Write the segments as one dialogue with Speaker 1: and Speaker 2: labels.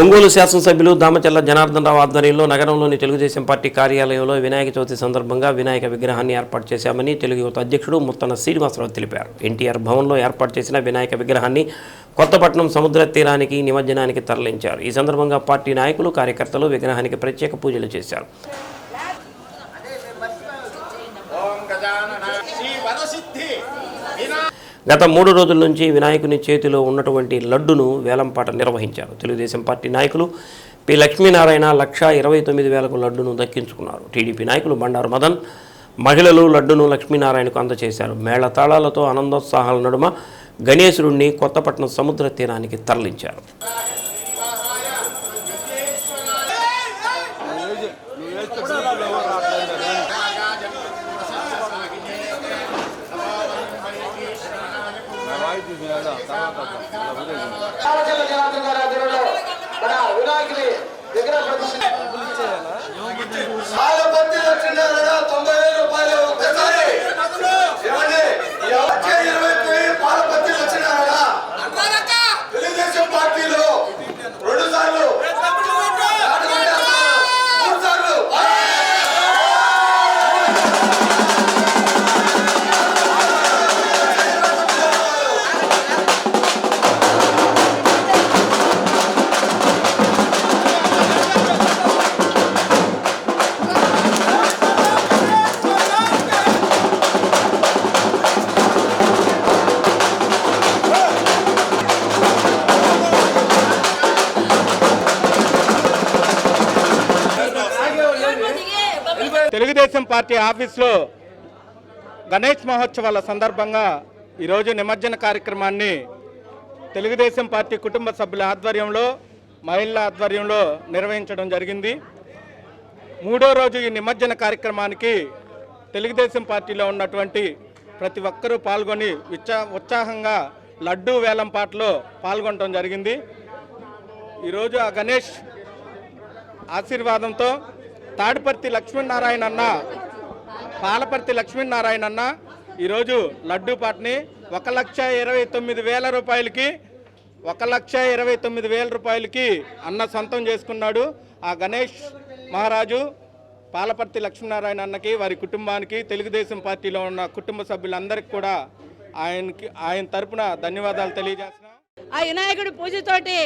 Speaker 1: ఒంగోలు శాసనసభ్యులు దామచల్ల జనార్దన్ రావు ఆధ్వర్యంలో నగరంలోని తెలుగుదేశం పార్టీ కార్యాలయంలో వినాయక చవితి సందర్భంగా వినాయక విగ్రహాన్ని ఏర్పాటు చేశామని తెలుగు యువత అధ్యక్షుడు ముత్తన శ్రీనివాసరావు తెలిపారు. ఎన్టీఆర్ భవన్లో ఏర్పాటు చేసిన వినాయక విగ్రహాన్ని కొత్తపట్నం సముద్ర తీరానికి నిమజ్జనానికి తరలించారు. ఈ సందర్భంగా పార్టీ నాయకులు కార్యకర్తలు విగ్రహానికి ప్రత్యేక పూజలు చేశారు. గత మూడు రోజుల నుంచి వినాయకుని చేతిలో ఉన్నటువంటి లడ్డును వేలంపాట నిర్వహించారు. తెలుగుదేశం పార్టీ నాయకులు పి. లక్ష్మీనారాయణ లక్షా ఇరవై తొమ్మిది వేలకు లడ్డును దక్కించుకున్నారు. టీడీపీ నాయకులు బండారు మదన్ మహిళలు లడ్డును లక్ష్మీనారాయణకు అందజేశారు మేళ తాళాలతో ఆనందోత్సాహాల నడుమ గణేశుడిని కొత్తపట్నం సముద్ర తీరానికి తరలించారు.
Speaker 2: ఆలోచన జనార్దన్ గారి తెలుగుదేశం
Speaker 3: పార్టీ ఆఫీస్లో గణేష్ మహోత్సవాల సందర్భంగా ఈరోజు నిమజ్జన కార్యక్రమాన్ని తెలుగుదేశం పార్టీ కుటుంబ సభ్యుల ఆధ్వర్యంలో మహిళల ఆధ్వర్యంలో నిర్వహించడం జరిగింది. మూడో రోజు ఈ నిమజ్జన కార్యక్రమానికి తెలుగుదేశం పార్టీలో ఉన్నటువంటి ప్రతి ఒక్కరూ పాల్గొని ఉత్సా ఉత్సాహంగా లడ్డూ వేలం పాటలో పాల్గొనడం జరిగింది. ఈరోజు ఆ గణేష్ ఆశీర్వాదంతో తాడిపర్తి లక్ష్మీనారాయణ అన్న పాలపర్తి లక్ష్మీనారాయణ అన్న ఈరోజు లడ్డూ పాటని ఒక లక్ష ఇరవై తొమ్మిది వేల రూపాయలకి ఒక లక్ష ఇరవై తొమ్మిది వేల రూపాయలకి అన్న సొంతం చేసుకున్నాడు ఆ గణేష్ మహారాజు పాలపర్తి లక్ష్మీనారాయణ అన్నకి వారి కుటుంబానికి తెలుగుదేశం పార్టీలో ఉన్న కుటుంబ సభ్యులందరికీ కూడా ఆయనకి ఆయన తరపున ధన్యవాదాలు తెలియజేస్తున్నాం
Speaker 4: ఆ వినాయకుడి పూజతోటి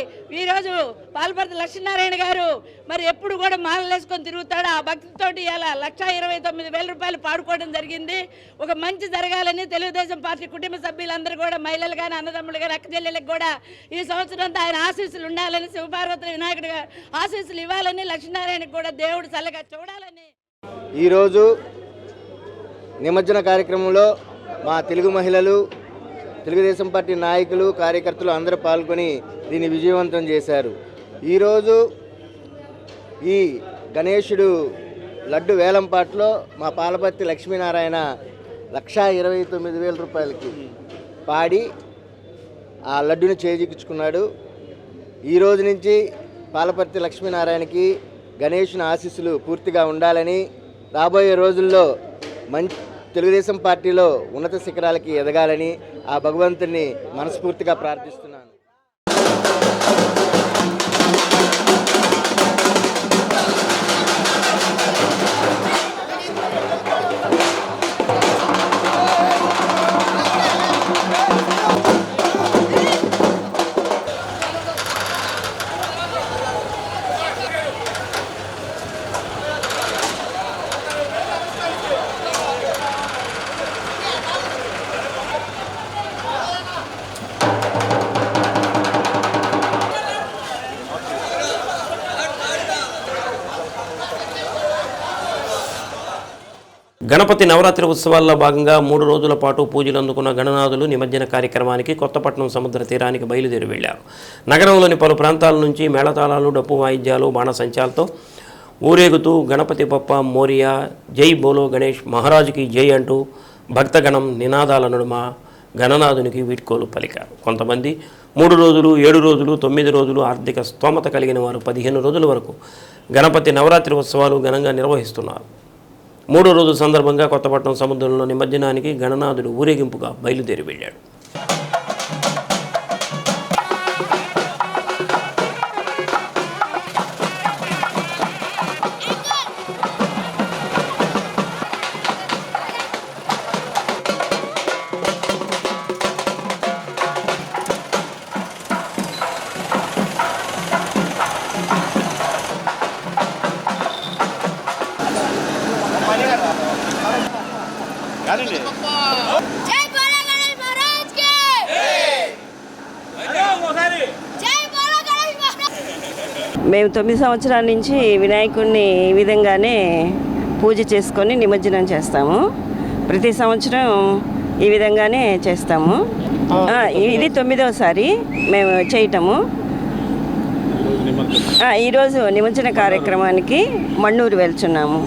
Speaker 4: ఈరోజు పాల్పర్తి లక్ష్మీనారాయణ గారు మరి ఎప్పుడు కూడా మాలలేసుకొని తిరుగుతాడు. ఆ భక్తితోటి ఇలా లక్ష ఇరవై తొమ్మిది వేల రూపాయలు పాడుకోవడం జరిగింది. ఒక మంచి జరగాలని తెలుగుదేశం పార్టీ కుటుంబ సభ్యులందరూ కూడా మహిళలు కానీ అన్నదమ్ములు కానీ అక్క కూడా ఈ సంవత్సరం అంతా ఆయన ఆశీస్సులు ఉండాలని శివపార్వతి వినాయకుడి గారు ఆశీస్సులు ఇవ్వాలని లక్ష్మీనారాయణకి కూడా దేవుడు చల్లగా చూడాలని.
Speaker 5: ఈరోజు నిమజ్జన కార్యక్రమంలో మా తెలుగు మహిళలు తెలుగుదేశం పార్టీ నాయకులు కార్యకర్తలు అందరూ పాల్గొని దీన్ని విజయవంతం చేశారు. ఈరోజు ఈ గణేశుడు లడ్డు వేలంపాట్లో మా పాలపర్తి లక్ష్మీనారాయణ లక్షా ఇరవై తొమ్మిది వేల రూపాయలకి పాడి ఆ లడ్డుని చేజిక్కించుకున్నాడు. ఈ రోజు నుంచి పాలపర్తి లక్ష్మీనారాయణకి గణేషుని ఆశీస్సులు పూర్తిగా ఉండాలని రాబోయే రోజుల్లో మంచి తెలుగుదేశం పార్టీలో ఉన్నత శిఖరాలకి ఎదగాలని ఆ భగవంతుని మనస్ఫూర్తిగా ప్రార్థిస్తున్నాను
Speaker 1: గణపతి నవరాత్రి ఉత్సవాల్లో భాగంగా మూడు రోజుల పాటు పూజలు అందుకున్న గణనాథులు నిమజ్జన కార్యక్రమానికి కొత్తపట్నం సముద్ర తీరానికి బయలుదేరి వెళ్ళారు నగరంలోని పలు ప్రాంతాల నుంచి మేళతాళాలు డప్పు వాయిద్యాలు బాణసంచాలతో ఊరేగుతూ గణపతి బప్ప మోరియా జై బోలో గణేష్ మహారాజుకి జై అంటూ భక్తగణం నినాదాల నడుమ గణనాథునికి వీడ్కోలు పలికారు. కొంతమంది మూడు రోజులు ఏడు రోజులు తొమ్మిది రోజులు ఆర్థిక స్తోమత కలిగిన వారు పదిహేను రోజుల వరకు గణపతి నవరాత్రి ఉత్సవాలు ఘనంగా నిర్వహిస్తున్నారు. మూడో రోజు సందర్భంగా కొత్తపట్నం సముద్రంలో నిమజ్జనానికి గణనాథుడు ఊరేగింపుగా బయలుదేరి వెళ్ళాడు.
Speaker 6: మేము తొమ్మిది సంవత్సరాల నుంచి వినాయకుడిని ఈ విధంగానే పూజ చేసుకొని నిమజ్జనం చేస్తాము. ప్రతి సంవత్సరం ఈ విధంగానే చేస్తాము. ఇది తొమ్మిదవసారి మేము చేయటము. ఈరోజు నిమజ్జన కార్యక్రమానికి మన్నూరు వెళ్తున్నాము.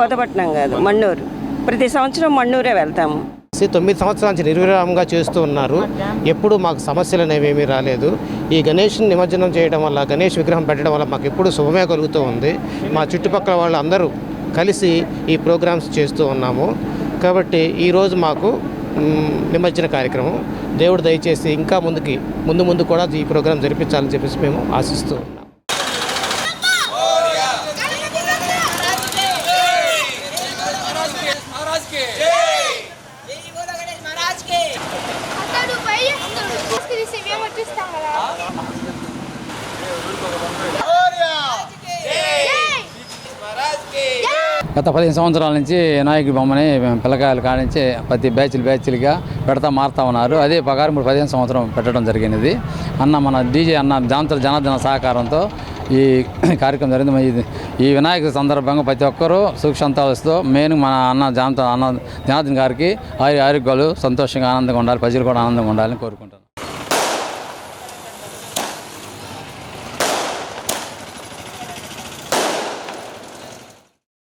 Speaker 6: కొత్తపట్నం కాదు మన్నూరు. ప్రతి సంవత్సరం మన్నూరే వెళ్తాము.
Speaker 7: తొమ్మిది సంవత్సరాల నుంచి నిర్విరామంగా చేస్తూ ఉన్నారు. ఎప్పుడు మాకు సమస్యలు అనేవి ఏమీ రాలేదు. ఈ గణేష్ నిమజ్జనం చేయడం వల్ల గణేష్ విగ్రహం పెట్టడం వల్ల మాకు ఎప్పుడు శుభమే కలుగుతూ ఉంది. మా చుట్టుపక్కల వాళ్ళు అందరూ కలిసి ఈ ప్రోగ్రామ్స్ చేస్తూ ఉన్నాము. కాబట్టి ఈరోజు మాకు నిమజ్జన కార్యక్రమం. దేవుడు దయచేసి ఇంకా ముందుకి ముందు ముందు కూడా ఈ ప్రోగ్రాం జరిపించాలని చెప్పేసి మేము ఆశిస్తూ ఉన్నాం
Speaker 8: అతడు పై తీసి మేము వచ్చేస్తాం కదా
Speaker 9: గత పదిహేను సంవత్సరాల నుంచి వినాయకుడి బొమ్మని పిల్లకాయలు కానించి ప్రతి బ్యాచ్లు బ్యాచ్లుగా పెడతా మారుతా ఉన్నారు. అదే ప్రకారం ఇప్పుడు పదిహేను సంవత్సరం పెట్టడం జరిగినది. అన్న మన డీజే అన్న జాంతర జనార్దన సహకారంతో ఈ కార్యక్రమం జరిగింది. ఈ వినాయక సందర్భంగా ప్రతి ఒక్కరూ సుఖ సంతోషంతో మెయిన్ మన అన్న జాంత అన్న జనార్దన్ గారికి ఆరోగ్యాలు సంతోషంగా ఆనందంగా ఉండాలి ప్రజలు కూడా ఆనందంగా ఉండాలని కోరుకుంటారు